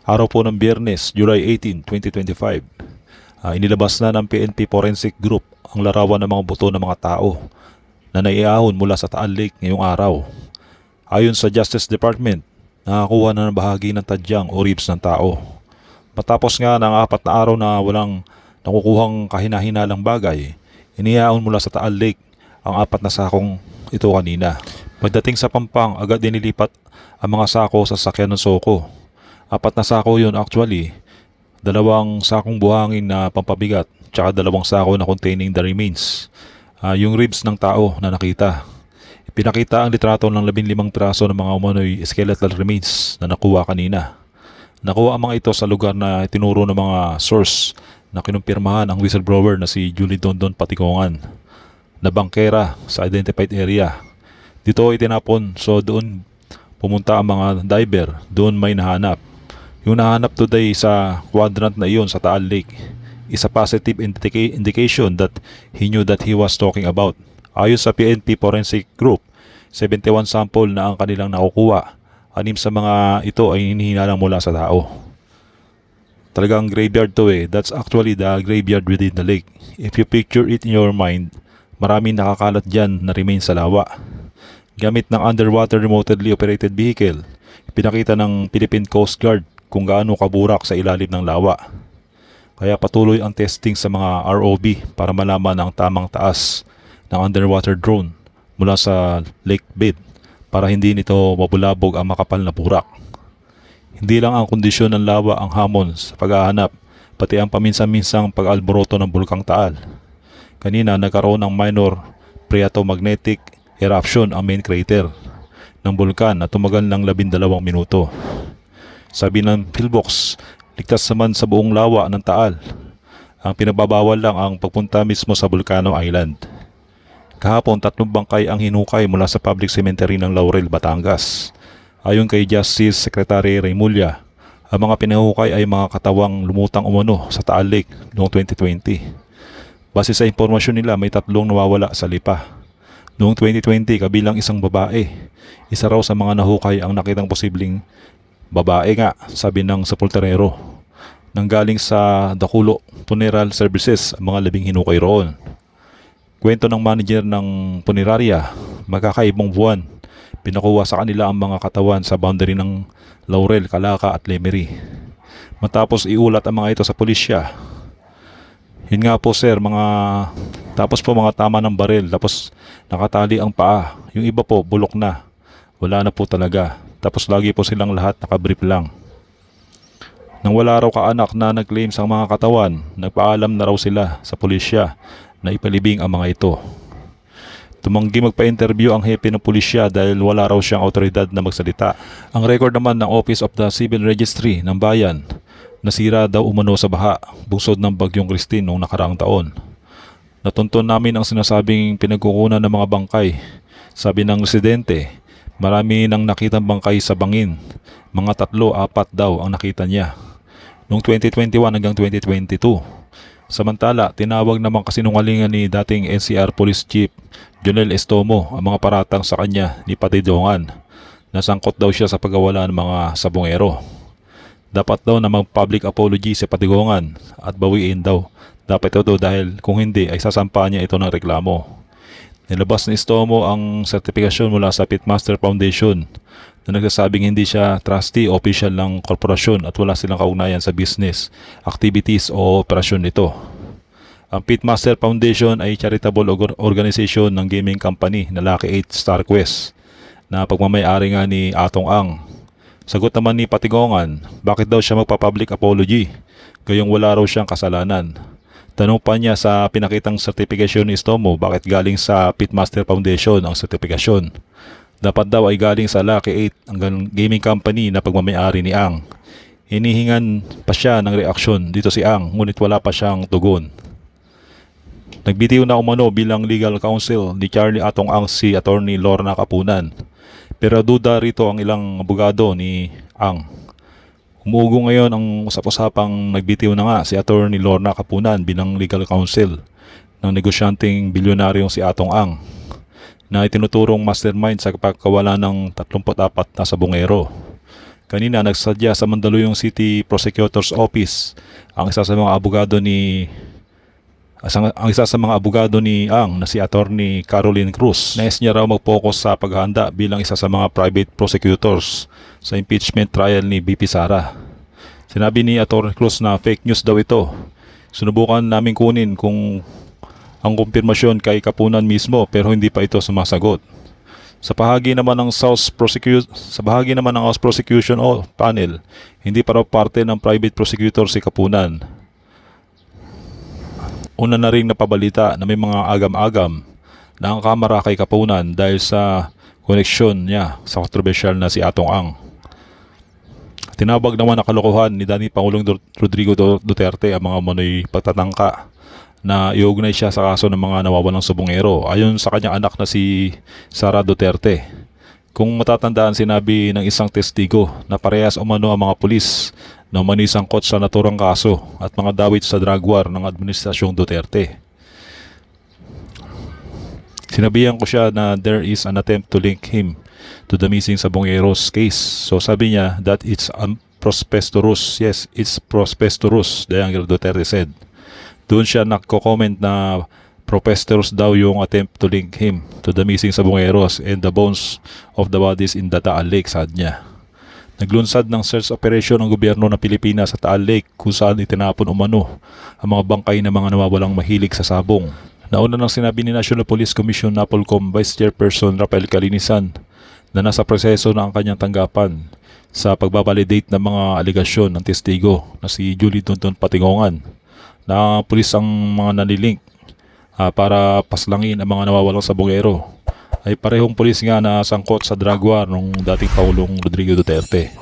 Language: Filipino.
Araw po ng Biyernes, July 18, 2025. Ah, inilabas na ng PNP Forensic Group ang larawan ng mga buto ng mga tao na naiahon mula sa Taal Lake ngayong araw. Ayon sa Justice Department, nakakuha na ng bahagi ng tadyang o ribs ng tao. Matapos nga ng apat na araw na walang nakukuhang kahinahinalang bagay, inihaon mula sa Taal Lake ang apat na sakong ito kanina. Pagdating sa Pampang, agad dinilipat ang mga sako sa sakyan ng Soko. Apat na sako yun actually, dalawang sakong buhangin na pampabigat, tsaka dalawang sako na containing the remains. Ah, yung ribs ng tao na nakita. Pinakita ang litrato ng 15 piraso ng mga umano'y skeletal remains na nakuha kanina. Nakuha ang mga ito sa lugar na tinuro ng mga source na kinumpirmahan ang whistleblower na si Julie Dondon Patikongan na bangkera sa identified area. Dito ay tinapon so doon pumunta ang mga diver, doon may nahanap. Yung nahanap today sa quadrant na iyon sa Taal Lake is a positive indica- indication that he knew that he was talking about. Ayon sa PNP Forensic Group, 71 sample na ang kanilang nakukuha. Anim sa mga ito ay hinihinalang mula sa tao. Talagang graveyard to eh. That's actually the graveyard within the lake. If you picture it in your mind, maraming nakakalat dyan na remain sa lawa. Gamit ng underwater remotely operated vehicle, pinakita ng Philippine Coast Guard kung gaano kaburak sa ilalim ng lawa. Kaya patuloy ang testing sa mga ROV para malaman ang tamang taas ng underwater drone mula sa lake bed para hindi nito mabulabog ang makapal na burak. Hindi lang ang kondisyon ng lawa ang hamon sa paghahanap, pati ang paminsan-minsang pag-alboroto ng bulkang Taal. Kanina nagkaroon ng minor phreatomagnetic eruption ang main crater ng bulkan na tumagal ng 12 minuto. Sabi ng Philbox, ligtas naman sa buong lawa ng Taal. Ang pinagbabawal lang ang pagpunta mismo sa Volcano Island. Kahapon, tatlong bangkay ang hinukay mula sa public cemetery ng Laurel, Batangas. Ayon kay Justice Secretary Raymulla, ang mga pinahukay ay mga katawang lumutang umano sa Taal Lake noong 2020. Base sa impormasyon nila, may tatlong nawawala sa lipa. Noong 2020, kabilang isang babae. Isa raw sa mga nahukay ang nakitang posibleng babae nga, sabi ng sepulturero. Nanggaling sa Dakulo Funeral Services ang mga labing hinukay roon. Kwento ng manager ng punerarya, magkakaibang buwan, pinakuha sa kanila ang mga katawan sa boundary ng Laurel, Calaka at Lemery. Matapos iulat ang mga ito sa pulisya. Yun nga po sir, mga tapos po mga tama ng baril, tapos nakatali ang paa. Yung iba po bulok na. Wala na po talaga. Tapos lagi po silang lahat nakabrief lang. Nang wala raw kaanak na nag-claim sa mga katawan, nagpaalam na raw sila sa pulisya na ipalibing ang mga ito. Tumanggi magpa-interview ang hepe ng pulisya dahil wala raw siyang otoridad na magsalita. Ang record naman ng Office of the Civil Registry ng bayan, nasira daw umano sa baha, bungsod ng Bagyong Christine noong nakaraang taon. Natunton namin ang sinasabing pinagkukunan ng mga bangkay. Sabi ng residente, marami nang nakitang bangkay sa bangin. Mga tatlo, apat daw ang nakita niya. Noong 2021 hanggang 2022. Samantala, tinawag naman kasinungalingan ni dating NCR Police Chief Jonel Estomo ang mga paratang sa kanya ni Patidongan. Nasangkot daw siya sa pagkawala ng mga sabongero. Dapat daw na mag-public apology sa Patigongan at bawiin daw. Dapat ito dahil kung hindi ay sasampa niya ito ng reklamo. Nilabas ni Estomo ang sertifikasyon mula sa Pitmaster Foundation na nagsasabing hindi siya trustee official ng korporasyon at wala silang kaugnayan sa business, activities o operasyon nito. Ang Pitmaster Foundation ay charitable org- organization ng gaming company na Lucky 8 Star Quest na pagmamayari nga ni Atong Ang. Sagot naman ni Patigongan, bakit daw siya magpa-public apology? Gayong wala raw siyang kasalanan. Tanong pa niya sa pinakitang sertifikasyon ni Stomo bakit galing sa Pitmaster Foundation ang sertifikasyon. Dapat daw ay galing sa Lucky 8 ang gaming company na pagmamayari ni Ang. Hinihingan pa siya ng reaksyon dito si Ang ngunit wala pa siyang tugon. Nagbitiw na umano bilang legal counsel ni Charlie Atong Ang si Attorney Lorna Kapunan. Pero duda rito ang ilang abogado ni Ang. Umuugo ngayon ang usap-usapang nagbitiw na nga si Attorney Lorna Kapunan bilang legal counsel ng negosyanteng bilyonaryong si Atong Ang na itinuturong mastermind sa pagkawala ng 34 na sabongero. Kanina nagsadya sa Mandaluyong City Prosecutor's Office ang isa sa mga abogado ni Asang, ang isa sa mga abogado ni Ang na si Attorney Caroline Cruz. Nais niya raw mag-focus sa paghahanda bilang isa sa mga private prosecutors sa impeachment trial ni BP Sara. Sinabi ni Attorney Cruz na fake news daw ito. Sinubukan namin kunin kung ang kumpirmasyon kay Kapunan mismo pero hindi pa ito sumasagot. Sa bahagi naman ng South Prosecu- sa bahagi naman ng House Prosecution o panel, hindi pa raw parte ng private prosecutor si Kapunan. Una na rin napabalita na may mga agam-agam na ang kamera kay Kapunan dahil sa koneksyon niya sa kontrobersyal na si Atong Ang. Tinawag naman na kalokohan ni Dani Pangulong Rodrigo Du- Duterte ang mga manoy pagtatangka na iugnay siya sa kaso ng mga nawawalang subongero ayon sa kanyang anak na si Sara Duterte. Kung matatandaan sinabi ng isang testigo na parehas umano ang mga pulis na manisangkot sa naturang kaso at mga dawit sa drug war ng Administrasyong Duterte. Sinabihan ko siya na there is an attempt to link him to the missing Sabongeros case. So sabi niya that it's um, prosperous. Yes, it's prosperous, Dayangir Duterte said. Doon siya nagko-comment na prosperous daw yung attempt to link him to the missing Sabongeros and the bones of the bodies in the Taal Lake, saad niya. Naglunsad ng search operation ng gobyerno ng Pilipinas sa Taal Lake kung saan itinapon umano ang mga bangkay ng mga nawawalang mahilig sa sabong. Nauna nang sinabi ni National Police Commission Napolcom Vice Chairperson Rafael Calinisan na nasa proseso na ang kanyang tanggapan sa pagbabalidate ng mga aligasyon ng testigo na si Julie Tonton Patingongan na pulis ang mga nalilink ah, para paslangin ang mga nawawalang sabongero ay parehong pulis nga na sangkot sa drug war nung dating Pangulong Rodrigo Duterte.